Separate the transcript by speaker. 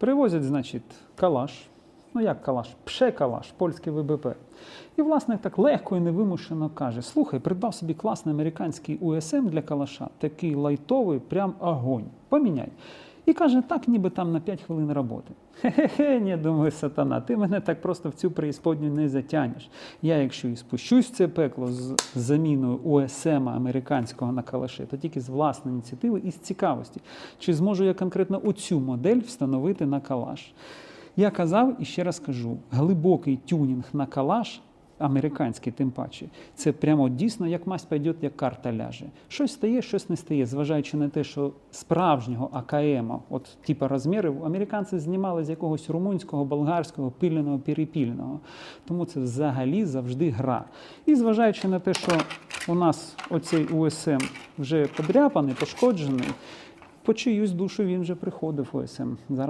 Speaker 1: Привозять, значить, калаш. Ну як калаш? Пше-калаш, польський ВБП. І власник так легко і невимушено каже: слухай, придбав собі класний американський УСМ для калаша, такий лайтовий, прям огонь. Поміняй. І каже, так, ніби там на 5 хвилин роботи. Хе-хе, ні, думаю, сатана, ти мене так просто в цю преісподню не затягнеш. Я, якщо і спущусь в це пекло з заміною УСМ американського на калаші, то тільки з власної ініціативи і з цікавості, чи зможу я конкретно оцю модель встановити на калаш. Я казав і ще раз кажу: глибокий тюнінг на калаш. Американський, тим паче, це прямо дійсно як масть пойде, як карта ляже. Щось стає, щось не стає, зважаючи на те, що справжнього АКМ, от типу розмірів, американці знімали з якогось румунського, болгарського, пильного, перепільного. Тому це взагалі завжди гра. І зважаючи на те, що у нас оцей УСМ вже подряпаний, пошкоджений, по чиюсь душу він вже приходив. Зараз